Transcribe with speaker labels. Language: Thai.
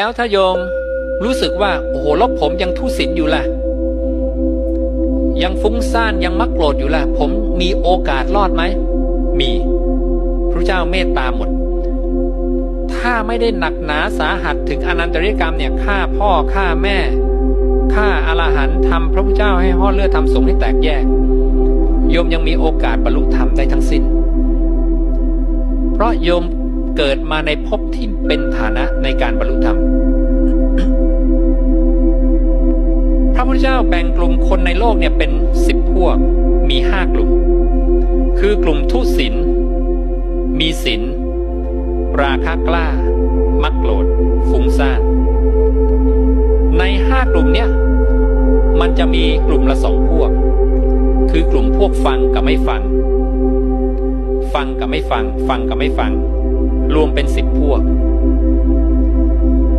Speaker 1: แล้วถ้าโยมรู้สึกว่า โอ้โหแลบผมยังทุศิลอยู่ล่ะ ยังฟุ้งซ่านยังมักโกรธอยู่ล่ะ ผมมีโอกาสรอดไหม มีพระเจ้าเมตตาหมด ถ้าไม่ได้หนักหนาสาหัสถึงอนันตริยกรรมเนี่ยฆ่าพ่อฆ่าแม่ฆ่าอรหันต์ทำพระพุทธเจ้าให้ห่อเลือดทำสงฆ์ให้แตกแยกโยมยังมีโอกาสบรรลุธรรมได้ทั้งสิ้น เพราะโยม เกิดมาในภพที่เป็นฐานะในการบรรลุธรรม พระพุทธเจ้าแบ่งกลุ่มคนในโลกเนี่ยเป็นสิบพวก มีห้ากลุ่ม คือกลุ่มทุศิลมีศิลราคะกล้า มักโกรธ ฟุ้งซ่าน ในห้ากลุ่มเนี่ย มันจะมีกลุ่มละสองพวก คือกลุ่มพวกฟังกับไม่ฟัง ฟังกับไม่ฟัง ฟังกับไม่ฟัง รวมเป็นสิบพวก